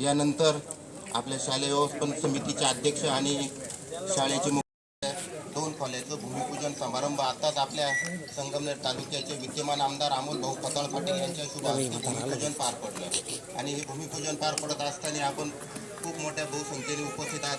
यानंतर आपल्या शालेय व्यवस्थापन समितीचे अध्यक्ष आणि शाळेचे मुख्य दोन कॉलेजचं भूमिपूजन समारंभ आताच आपल्या संगमनेर तालुक्याचे विद्यमान आमदार अमोल भाऊ खताळ पाटील यांच्या शुभ हस्ते भूमिपूजन पार पडलं. आणि हे भूमिपूजन पार पडत असताना आपण खूप मोठ्या बहुसंख्येने उपस्थित आहात.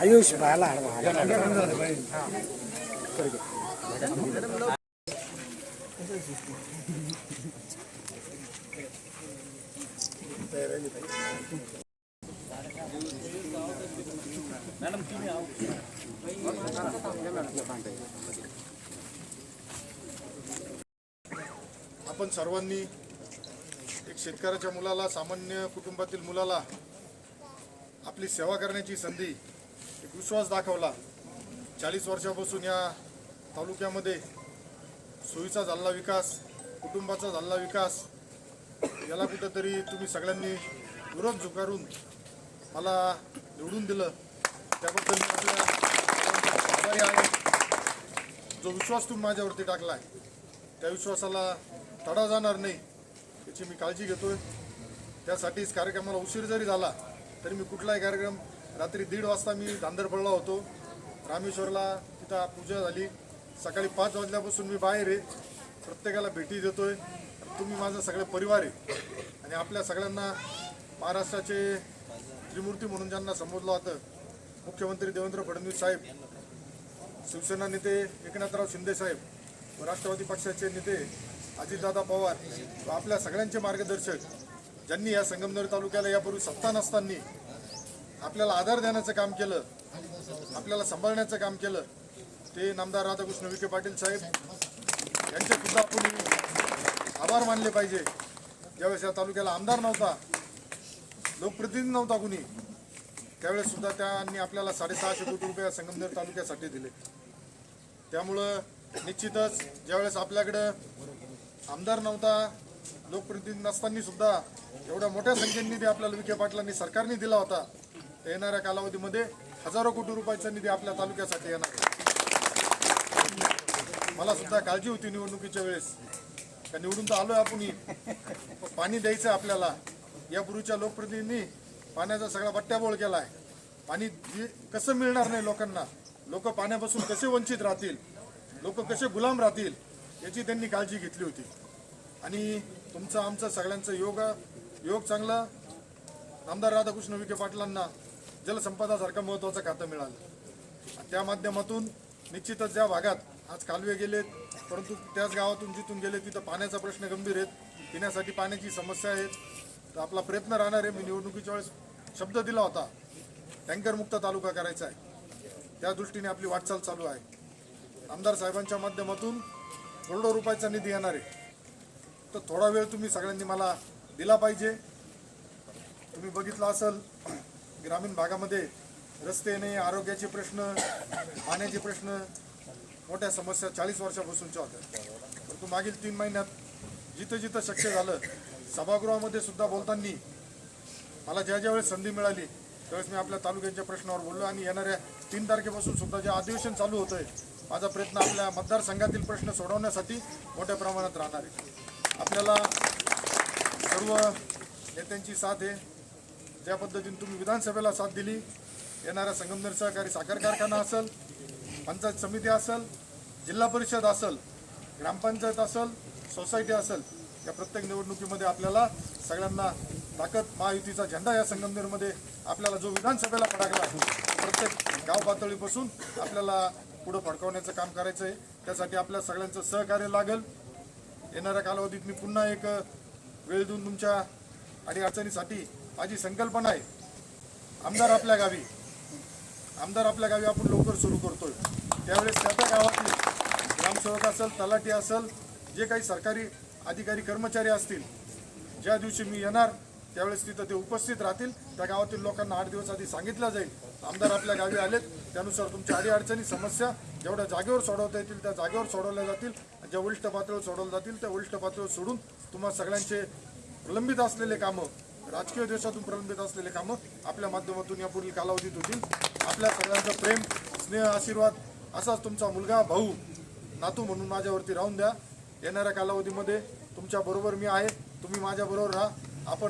आयुष बाला आपण सर्वांनी एक शेतकऱ्याच्या मुलाला सामान्य कुटुंबातील मुलाला आपली सेवा करण्याची संधी एक विश्वास दाखवला. चाळीस वर्षापासून या तालुक्यामध्ये सोयीचा झालेला विकास कुटुंबाचा झालेला विकास याला कुठंतरी तुम्ही सगळ्यांनी विरोध झुकारून मला निवडून दिलं. त्याबद्दल मी आपल्या आभारी आहे. जो विश्वास तुम्ही माझ्यावरती टाकला आहे त्या विश्वासाला तडा जाणार नाही याची मी काळजी घेतोय. त्यासाठीच कार्यक्रमाला उशीर जरी झाला तरी मी कुठलाही कार्यक्रम रात्री दीड वाजता मी धांदरपडला होतो. रामेश्वरला तिथं पूजा झाली. सकाळी पाच वाजल्यापासून मी बाहेर आहे. प्रत्येकाला भेटी देतोय. तुम्ही माझा सगळे परिवार आहे. आणि आपल्या सगळ्यांना महाराष्ट्राचे त्रिमूर्ती म्हणून ज्यांना संबोधलं होतं मुख्यमंत्री देवेंद्र फडणवीस साहेब शिवसेना नेते एकनाथराव शिंदे साहेब व राष्ट्रवादी पक्षाचे नेते अजितदादा पवार व आपल्या सगळ्यांचे मार्गदर्शक ज्यांनी या संगमनेर तालुक्याला यापूर्वी सत्ता नसताना आपल्याला आधार देण्याचं काम केलं आपल्याला सांभाळण्याचं काम केलं ते नामदार राधाकृष्ण विखे पाटील साहेब यांचे सुद्धा आपण आभार मानले पाहिजे. ज्यावेळेस या तालुक्याला आमदार नव्हता लोकप्रतिनिधी नव्हता कुणी त्यावेळेस सुद्धा त्यांनी आपल्याला साडेसहाशे कोटी रुपये या संगमनेर तालुक्यासाठी दिले. त्यामुळं निश्चितच ज्यावेळेस आपल्याकडं आमदार नव्हता लोकप्रतिनिधी नसताना सुद्धा एवढ्या मोठ्या संख्येने निधी आपल्याला विखे पाटलांनी सरकारने दिला होता. त्या येणाऱ्या कालावधीमध्ये हजारो कोटी रुपयाचा निधी आपल्या तालुक्यासाठी येणार. मला सुद्धा काळजी होती निवडणुकीच्या वेळेस. का निवडून तर आलोय आपण पाणी द्यायचं आहे आपल्याला. यापूर्वीच्या लोकप्रतिनिधींनी पाण्याचा सगळा बट्ट्याबोळ केलाय. पाणी कसं मिळणार नाही लोकांना? लोक पाण्यापासून कसे वंचित राहतील? लोक कसे गुलाम राहतील? याची त्यांनी काळजी घेतली होती. आणि तुमचं आमचं सगळ्यांचं योग योग चांगला. आमदार राधाकृष्ण विखे पाटलांना जलसंपदासारखं महत्त्वाचं खातं मिळालं. त्या माध्यमातून निश्चितच ज्या भागात आज कालवे गेलेत. परंतु त्याच गावातून जिथून गेले तिथं पाण्याचा प्रश्न गंभीर आहेत. पिण्यासाठी पाण्याची समस्या आहेत. तर आपला प्रयत्न राहणार आहे. मी निवडणुकीच्या वेळेस शब्द दिला होता. टँकरमुक्त तालुका करायचा आहे. त्या दृष्टीने आपली वाटचाल चालू आहे. आमदार साहेबांच्या माध्यमातून करोडो रुपयाचा निधी येणार आहे. तर थोडा वेळ तुम्ही सगळ्यांनी मला दिला पाहिजे. तुम्ही बघितलं असेल ग्रामीण भागामध्ये रस्ते नाही आरोग्याचे प्रश्न पाण्याचे प्रश्न मोठ्या समस्या चाळीस वर्षापासूनच्या होत्या. परंतु मागील तीन महिन्यात जिथं जिथं शक्य झालं सभागृहामध्ये सुद्धा बोलताना मला ज्या ज्यावेळेस संधी मिळाली त्यावेळेस मी आपल्या तालुक्यांच्या प्रश्नावर बोललो आणि येणाऱ्या तीन तारखेपासून सुद्धा जे अधिवेशन चालू होतं आहे माझा प्रयत्न आपल्या मतदारसंघातील प्रश्न सोडवण्यासाठी मोठ्या प्रमाणात राहणार आहे. आपल्याला सर्व नेत्यांची साथ आहे. ज्या पद्धतीने तुम्ही विधानसभेला साथ दिली येणाऱ्या संगमनेर सहकारी साखर कारखाना असेल पंचायत समिती असेल जिल्हा परिषद असेल ग्रामपंचायत असेल सोसायटी असेल या प्रत्येक निवडणुकीमध्ये आपल्याला सगळ्यांना ताकद महायुतीचा झेंडा या संगमनेरमध्ये आपल्याला जो विधानसभेला फडकला प्रत्येक गाव पातळीपासून आपल्याला पुढं फडकवण्याचं काम करायचं आहे त्यासाठी आपल्या सगळ्यांचं सहकार्य लागेल. येणाऱ्या कालावधीत मी पुन्हा एक वेळ देऊन तुमच्या अडीअडचणीसाठी माझी संकल्पना आहे. आमदार आपल्या गावी. आमदार आपल्या गावी आपण लवकर सुरू करतोय. त्यावेळेस त्या त्या गावातील ग्रामसेवक असेल तलाठी असेल जे काही सरकारी अधिकारी कर्मचारी असतील ज्या दिवशी मी येणार त्यावेळेस तिथं ते उपस्थित राहतील. त्या गावातील लोकांना आठ दिवस आधी सांगितलं जाईल. आमदार आपल्या गावी आलेत. त्यानुसार तुमच्या अडीअडचणी समस्या जेवढ्या जागेवर सोडवता येतील त्या जागेवर सोडवल्या जातील. ज्या उलट पातळीवर सोडवल्या जातील त्या उलट पातळीवर सोडून तुम्हाला सगळ्यांचे प्रलंबित असलेले कामं राजकीय देशातून प्रलंबित असलेले कामं आपल्या माध्यमातून या पुढील कालावधीत होतील. आपल्या सगळ्यांचं प्रेम स्नेह आशीर्वाद असाच तुमचा मुलगा भाऊ नातू म्हणून माझ्यावरती राहून द्या. येणाऱ्या कालावधीमध्ये तुमच्याबरोबर मी आहे. तुम्ही माझ्याबरोबर राहा. आपण